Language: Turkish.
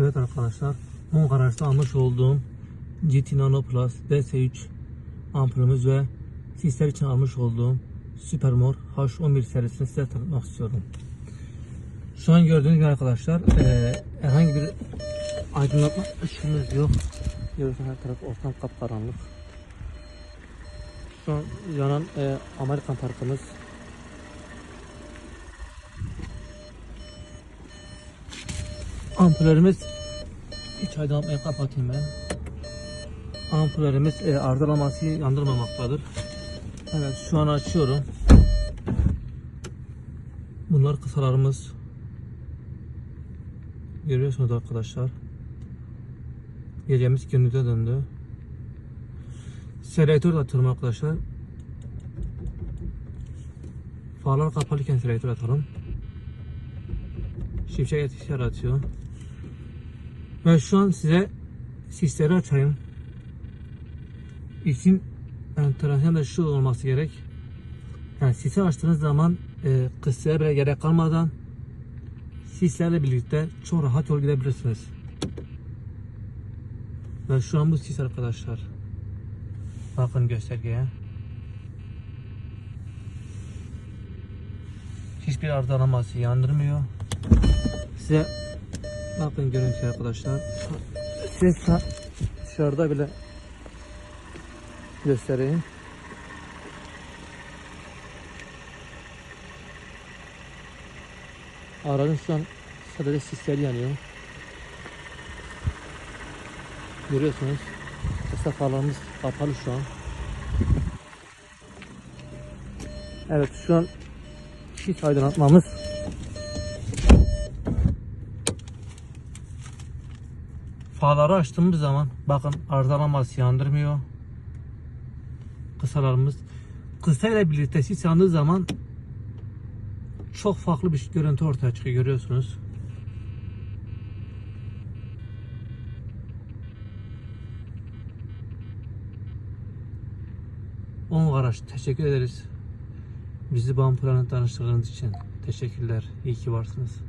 Evet arkadaşlar 10 garajda almış olduğum GT Nano Plus DS3 ampulümüz ve sisler için almış olduğum Supermor H11 serisini size tanıtmak istiyorum. Şu an gördüğünüz gibi arkadaşlar eee, herhangi bir aydınlatma ışığımız yok. Görüyorsunuz her taraf ortam kapkaranlık. Şu an yanan eee, Amerikan parkımız. Ampullerimiz hiç aydınlatmayı kapatayım ben. Ampullerimiz e, arızalaması yandırmamaktadır. Evet şu an açıyorum. Bunlar kısalarımız. Görüyorsunuz arkadaşlar. Gecemiz gündüze döndü. Selektör atıyorum arkadaşlar. Farlar kapalıyken selektör atalım. Şimşek etkisi yaratıyor. Ben şu an size sisleri açayım. İçin enteresan da şu olması gerek. Yani sisi açtığınız zaman e, kısaya bile gerek kalmadan sislerle birlikte çok rahat yol gidebilirsiniz. Ve şu an bu sis arkadaşlar. Bakın göstergeye. Hiçbir arızalaması yandırmıyor. Size bakın görüntü arkadaşlar. Size sa- dışarıda bile göstereyim. Aracın şu an sadece sisleri yanıyor. Görüyorsunuz. Kısa farlarımız kapalı şu an. Evet şu an hiç aydınlatmamız Farları açtığımız zaman bakın arızalaması yandırmıyor. Kısalarımız kısa ile birlikte sis yandığı zaman çok farklı bir görüntü ortaya çıkıyor görüyorsunuz. On araç teşekkür ederiz. Bizi Bam Planet için teşekkürler. İyi ki varsınız.